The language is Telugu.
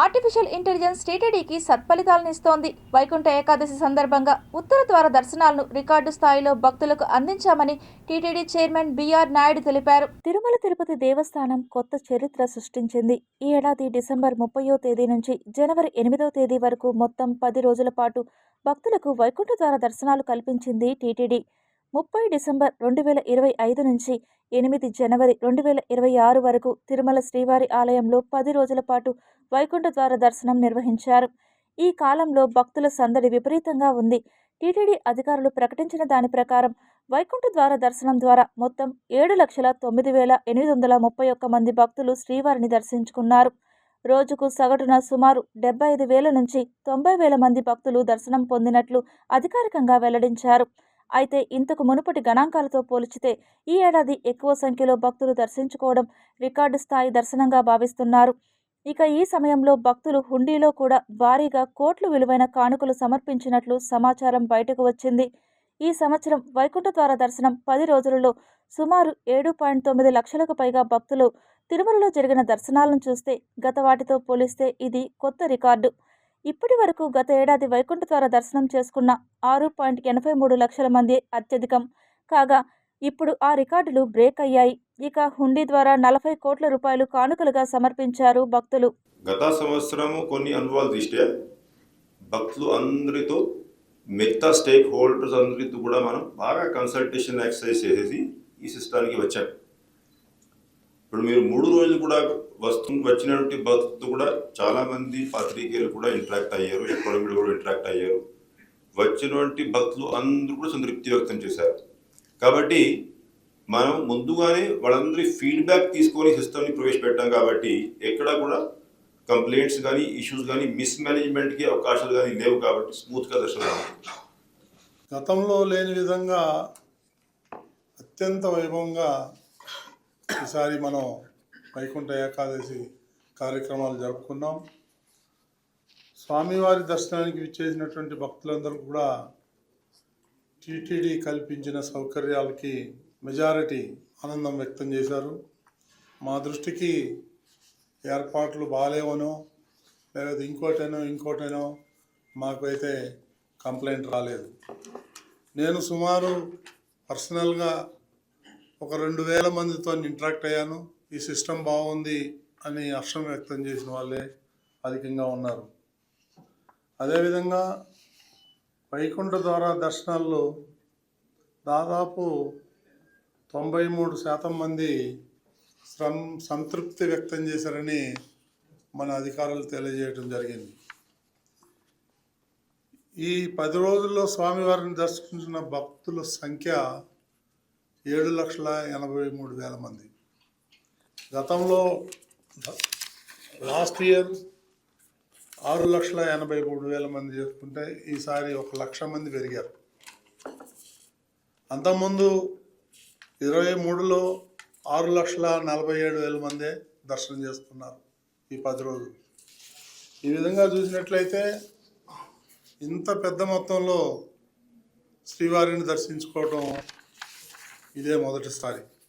ఆర్టిఫిషియల్ ఇంటెలిజెన్స్ టీటీడీకి సత్ఫలితాలనిస్తోంది వైకుంఠ ఏకాదశి సందర్భంగా ఉత్తర ద్వార దర్శనాలను రికార్డు స్థాయిలో భక్తులకు అందించామని టీటీడీ చైర్మన్ బీఆర్ నాయుడు తెలిపారు. తిరుమల తిరుపతి దేవస్థానం కొత్త చరిత్ర సృష్టించింది. ఈ ఏడాది డిసెంబర్ ముప్పయో తేదీ నుంచి జనవరి ఎనిమిదో తేదీ వరకు మొత్తం పది రోజుల పాటు భక్తులకు వైకుంఠ ద్వార దర్శనాలు కల్పించింది టీటీడీ. ముప్పై డిసెంబర్ రెండు వేల ఇరవై ఐదు నుంచి ఎనిమిది జనవరి రెండు వేల ఇరవై ఆరు వరకు తిరుమల శ్రీవారి ఆలయంలో పది రోజుల పాటు వైకుంఠ ద్వార దర్శనం నిర్వహించారు. ఈ కాలంలో భక్తుల సందడి విపరీతంగా ఉంది. టీటీడీ అధికారులు ప్రకటించిన దాని ప్రకారం వైకుంఠ ద్వార దర్శనం ద్వారా మొత్తం ఏడు లక్షల తొమ్మిది వేల ఎనిమిది వందల ముప్పై ఒక్క మంది భక్తులు శ్రీవారిని దర్శించుకున్నారు. రోజుకు సగటున సుమారు డెబ్బై ఐదు వేల నుంచి తొంభై వేల మంది భక్తులు దర్శనం పొందినట్లు అధికారికంగా వెల్లడించారు. అయితే ఇంతకు మునుపటి గణాంకాలతో పోల్చితే ఈ ఏడాది ఎక్కువ సంఖ్యలో భక్తులు దర్శించుకోవడం రికార్డు స్థాయి దర్శనంగా భావిస్తున్నారు. ఇక ఈ సమయంలో భక్తులు హుండీలో కూడా భారీగా కోట్లు విలువైన కానుకలు సమర్పించినట్లు సమాచారం బయటకు వచ్చింది. ఈ సంవత్సరం వైకుంఠ ద్వార దర్శనం పది రోజులలో సుమారు ఏడు పాయింట్ తొమ్మిది లక్షలకు పైగా భక్తులు తిరుమలలో జరిగిన దర్శనాలను చూస్తే గత వాటితో పోలిస్తే ఇది కొత్త రికార్డు. ఇప్పటి వరకు గత ఏడాది వైకుంఠ ద్వార దర్శనం చేసుకున్న ఆరు పాయింట్ ఎనభై మూడు లక్షల మంది అత్యధికం. కాగా ఇప్పుడు ఆ రికార్డులు బ్రేక్ అయ్యాయి. ఇక హుండీ ద్వారా నలభై కోట్ల రూపాయలు కానుకలుగా సమర్పించారు భక్తులు. గత సంవత్సరము కొన్ని అనుభవాల దృష్ట్యా భక్తులు అందరితో మిగతా స్టేక్ హోల్డర్స్ అందరితో కూడా మనం బాగా కన్సల్టేషన్ ఎక్సర్సైజ్ చేసేసి ఈ సిస్టానికి వచ్చాం. ఇప్పుడు మీరు మూడు రోజులు కూడా వస్తు వచ్చినటువంటి భక్తులు కూడా చాలామంది పత్రికలు కూడా ఇంటరాక్ట్ అయ్యారు ఎక్కడ కూడా ఇంటరాక్ట్ అయ్యారు. వచ్చినటువంటి భక్తులు అందరూ కూడా సంతృప్తి వ్యక్తం చేశారు. కాబట్టి మనం ముందుగానే వాళ్ళందరి ఫీడ్బ్యాక్ తీసుకొని సిస్టమ్ని ప్రవేశపెట్టాం కాబట్టి ఎక్కడా కూడా కంప్లైంట్స్ కానీ ఇష్యూస్ కానీ మిస్మేనేజ్మెంట్కి అవకాశాలు కానీ లేవు కాబట్టి స్మూత్గా దర్శనం గతంలో లేని విధంగా అత్యంత వైభవంగా ఈసారి మనం వైకుంఠ ఏకాదశి కార్యక్రమాలు జరుపుకున్నాం. స్వామివారి దర్శనానికి విచ్చేసినటువంటి భక్తులందరూ కూడా టీటీడీ కల్పించిన సౌకర్యాలకి మెజారిటీ ఆనందం వ్యక్తం చేశారు. మా దృష్టికి ఏర్పాట్లు బాగాలేవనో లేకపోతే ఇంకోటేనో ఇంకోటేనో మాకు అయితే కంప్లైంట్ రాలేదు. నేను సుమారు పర్సనల్గా ఒక రెండు వేల మందితో ఇంటరాక్ట్ అయ్యాను. ఈ సిస్టమ్ బాగుంది అని హర్షం వ్యక్తం చేసిన వాళ్ళే అధికంగా ఉన్నారు. అదేవిధంగా వైకుంఠ ద్వారా దర్శనాల్లో దాదాపు తొంభై మూడు శాతం మంది సం సంతృప్తి వ్యక్తం చేశారని మన అధికారులు తెలియజేయడం జరిగింది. ఈ పది రోజుల్లో స్వామివారిని దర్శించిన భక్తుల సంఖ్య ఏడు లక్షల ఎనభై మూడు వేల మంది. గతంలో లాస్ట్ ఇయర్ ఆరు లక్షల ఎనభై మూడు వేల మంది చేసుకుంటే ఈసారి ఒక లక్ష మంది పెరిగారు. అంతకుముందు ఇరవై మూడులో ఆరు లక్షల నలభై ఏడు వేల మందే దర్శనం చేస్తున్నారు ఈ పది రోజులు. ఈ విధంగా చూసినట్లయితే ఇంత పెద్ద మొత్తంలో శ్రీవారిని దర్శించుకోవటం ఇదే మొదటిసారి